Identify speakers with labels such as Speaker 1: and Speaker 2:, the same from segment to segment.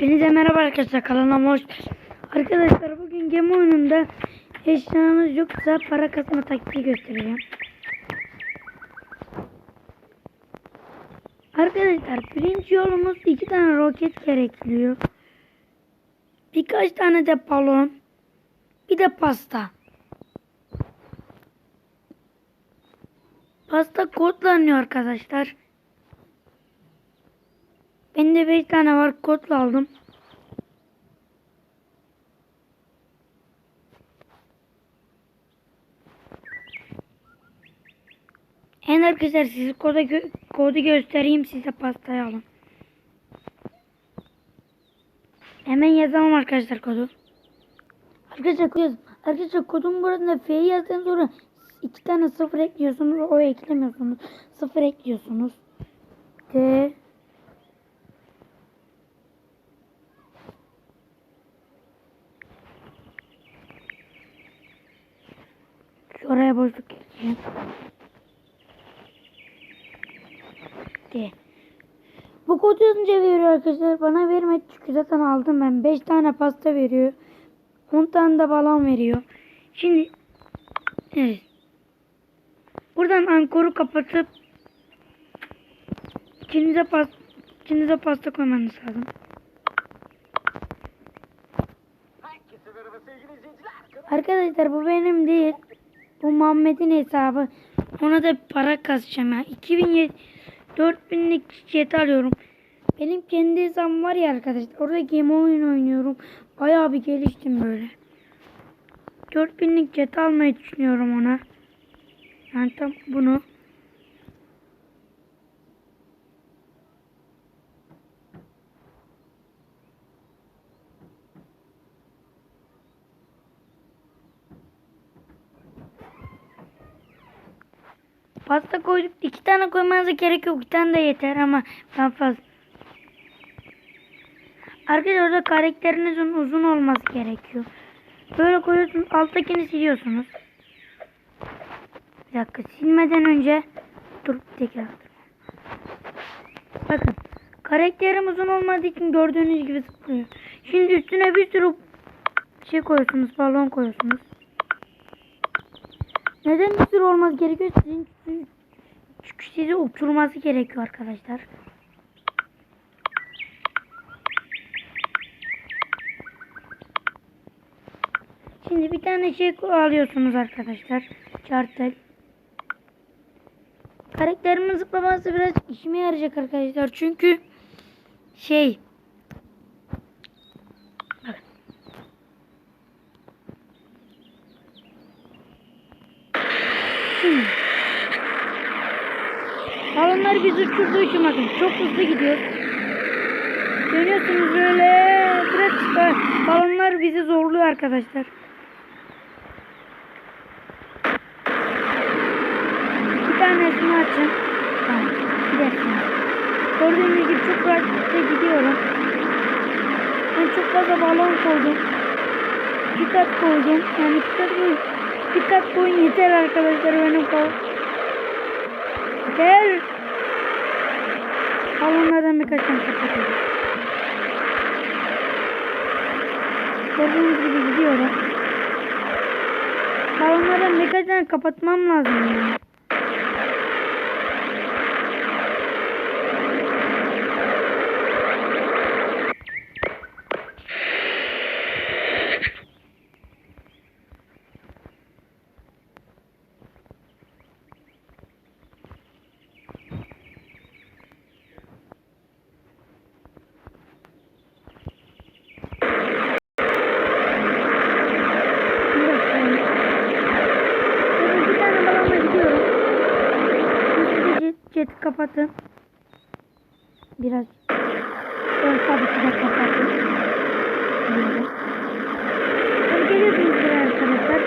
Speaker 1: Hepinize merhaba arkadaşlar kanalıma hoş. Arkadaşlar bugün gemi oyununda eşyanız yoksa para kasma taktiği göstereceğim. Arkadaşlar birinci yolumuz iki tane roket gerekiyor. Birkaç tane de balon. Bir de pasta. Pasta kodlanıyor arkadaşlar. Bende 5 tane var kodla aldım. En arkadaşlar size kodu, gö- kodu göstereyim size pastayı alın. Hemen yazalım arkadaşlar kodu. Arkadaşlar kodu Arkadaşlar kodun burada F'yi yazdıktan sonra iki tane sıfır ekliyorsunuz. O eklemiyorsunuz. Sıfır ekliyorsunuz. T Şuraya boşluk geçeceğim. De. Bu kodu yazınca veriyor arkadaşlar. Bana vermedi çünkü zaten aldım ben. 5 tane pasta veriyor. 10 tane de balon veriyor. Şimdi evet. Buradan ankoru kapatıp içinize pas içinize pasta koymanız lazım. Arkadaşlar bu benim değil. Bu Muhammed'in hesabı. Ona da para kasacağım ya. 2007 4000'lik jet alıyorum. Benim kendi hesabım var ya arkadaşlar. Orada game oyun oynuyorum. Bayağı bir geliştim böyle. 4000'lik jet almayı düşünüyorum ona. Yani tam bunu. Pasta koyduk. iki tane koymanıza gerek yok. Bir tane de yeter ama ben fazla. Arkadaşlar orada karakterinizin uzun olması gerekiyor. Böyle koyuyorsunuz. Alttakini siliyorsunuz. Bir dakika silmeden önce dur tekrar. Bakın. Karakterim uzun olmadığı için gördüğünüz gibi zıplıyor. Şimdi üstüne bir sürü şey koyuyorsunuz. Balon koyuyorsunuz. Neden sürü olması gerekiyor? Sizin çünkü sizi uçurması gerekiyor arkadaşlar. Şimdi bir tane şey alıyorsunuz arkadaşlar. Chartel. Karakterimin zıplaması biraz işime yarayacak arkadaşlar. Çünkü şey Bakın. Şimdi Balonlar bizi uçurduğu için bakın çok hızlı gidiyor. Dönüyorsunuz böyle ba- balonlar bizi zorluyor arkadaşlar. Bir tanesini açın. Tamam. Gördüğünüz gibi çok rahatlıkla gidiyorum. Ben çok fazla balon koydum. Bir kat koydum. Yani bir kat koyun. Bir kat koyun yeter arkadaşlar benim kol. Yeter. Balonlardan birkaç tane kapatıyorum. Gördüğünüz gibi gidiyorum. Balonlardan birkaç tane kapatmam lazım yani. Böyle bir tane balonla gidiyorum. Siz de jet, jeti kapatın. Biraz. Ben tabii ki de kapatın. Geliyorsunuz buraya arkadaşlar.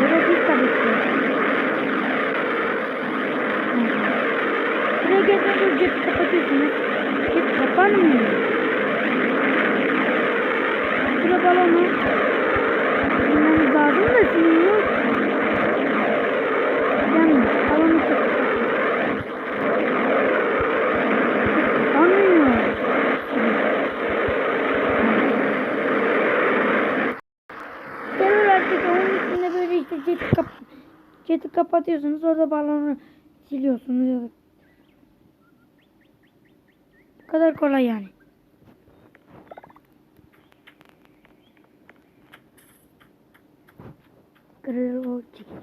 Speaker 1: Böyle siz tabii ki. Buraya geldiğinizde jeti kapatıyorsunuz. Jet kapanmıyor. Burada balonu Bilmemiz lazım da şimdi yok. Yani balonu çok Anlıyor. jeti, kap jeti kapatıyorsunuz. Orada balonu siliyorsunuz. Bu kadar kolay yani. Kırıl çekelim.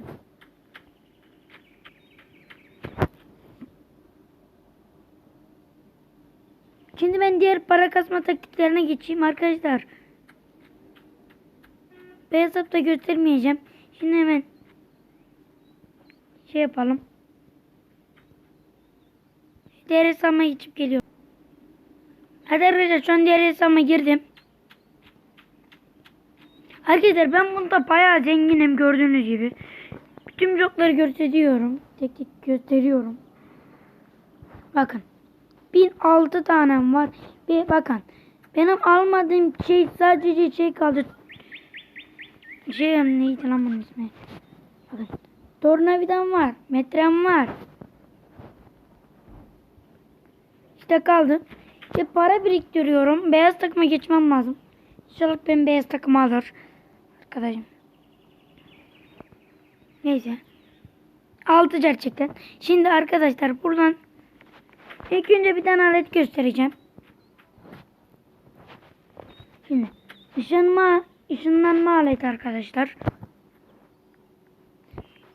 Speaker 1: Şimdi ben diğer para kasma taktiklerine geçeyim arkadaşlar. Beyaz hesapta göstermeyeceğim. Şimdi hemen şey yapalım. Diğer hesabıma geçip geliyorum. Hadi arkadaşlar şu an diğer hesabıma girdim. Arkadaşlar ben bunda bayağı zenginim gördüğünüz gibi. Bütün blokları gösteriyorum. Tek tek gösteriyorum. Bakın. 1006 tanem var. Bir bakın. Benim almadığım şey sadece şey kaldı. Şey neydi lan bunun ismi? Bakın. Tornavidam var. Metrem var. İşte kaldı. İşte para biriktiriyorum. Beyaz takıma geçmem lazım. İnşallah ben beyaz takımı alır. Arkadaşım. Neyse. Altı gerçekten. Şimdi arkadaşlar buradan ilk önce bir tane alet göstereceğim. Şimdi ışınma, ışınlanma aleti arkadaşlar.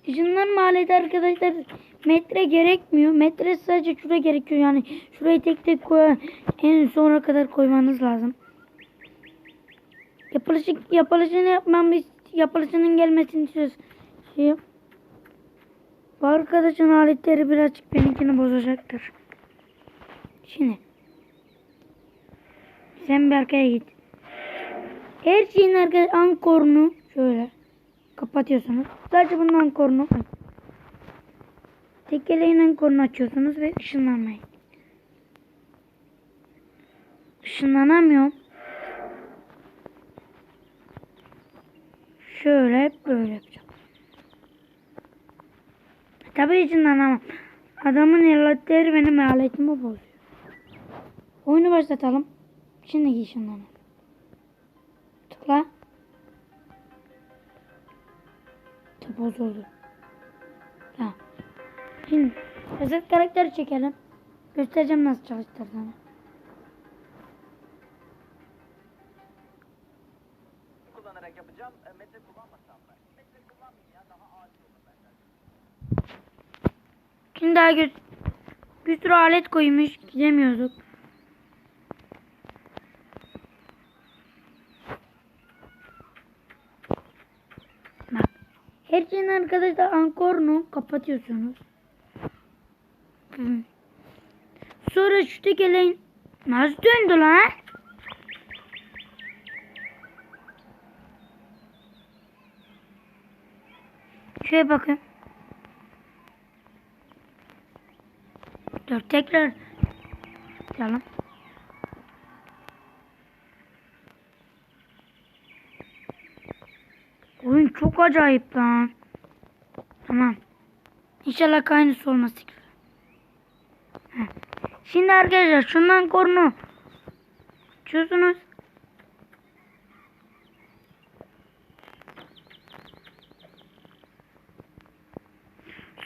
Speaker 1: Işınlanma aleti arkadaşlar metre gerekmiyor. Metre sadece şuraya gerekiyor. Yani şurayı tek tek koy en sona kadar koymanız lazım. Yapılışı, yapılışını yapmam yapılışının gelmesini istiyoruz. Şey, bu arkadaşın aletleri birazcık benimkini bozacaktır. Şimdi sen bir arkaya git. Her şeyin arka ankorunu şöyle kapatıyorsunuz. Sadece bunun ankorunu tekeleğin ankorunu açıyorsunuz ve ışınlanmayın. Işınlanamıyorum. Şöyle böyle yapacağım. Tabii ışınlanamam. Adamın elatları benim aletimi bozuyor. Oyunu başlatalım. Şimdi ışınlanalım. Bozuldu. Tamam. Şimdi özel karakteri çekelim. Göstereceğim nasıl çalıştırdığını.
Speaker 2: kullanarak yapacağım. E, metre kullanmasam da. Metre kullanmayayım ya daha acil olur benden.
Speaker 1: Şimdi daha bir sürü alet koymuş. Gidemiyorduk. Her şeyin arkadaşlar ankorunu kapatıyorsunuz. Sonra şu tekeleyin nasıl döndü lan? Şöyle bakın. Dur tekrar. Tamam. Oyun çok acayip lan. Tamam. İnşallah aynısı olmaz. Heh. Şimdi arkadaşlar şundan korunu çözünüz.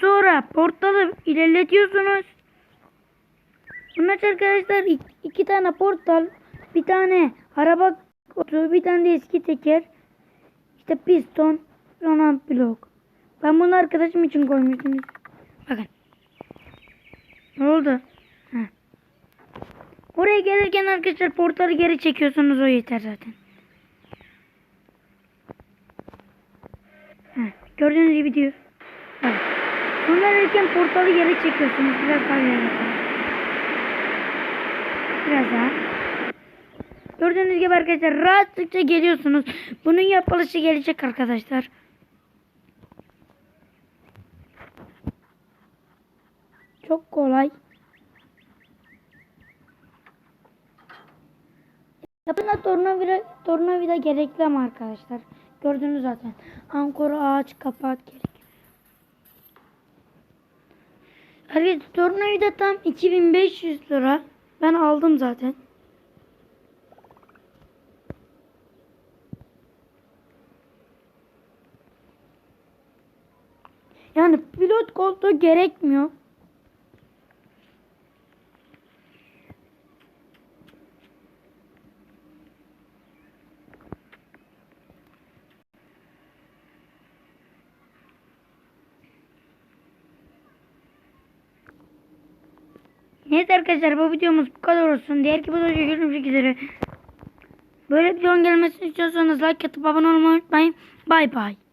Speaker 1: Sonra portalı ilerletiyorsunuz. Bunlar arkadaşlar ik- iki tane portal, bir tane araba bir tane de eski teker, işte piston, sonra blok. Ben bunu arkadaşım için koymuştum. Bakın. Ne oldu? Heh. Oraya gelirken arkadaşlar portalı geri çekiyorsunuz o yeter zaten. Heh. Gördüğünüz gibi diyor. Bunlar erken portalı geri çekiyorsunuz. Biraz daha yapalım. Biraz daha. Gördüğünüz gibi arkadaşlar rahatlıkça geliyorsunuz. Bunun yapılışı gelecek arkadaşlar. Çok kolay. Yapına tornavida, tornavida gerekli ama arkadaşlar. Gördünüz zaten. Ankora ağaç kapat gerek. Arkadaşlar tornavida tam 2500 lira. Ben aldım zaten. Yani pilot koltuğu gerekmiyor. Neyse arkadaşlar bu videomuz bu kadar olsun. Diğer ki videoda görüşmek üzere. Böyle videonun gelmesini istiyorsanız like atıp abone olmayı unutmayın. Bay bay.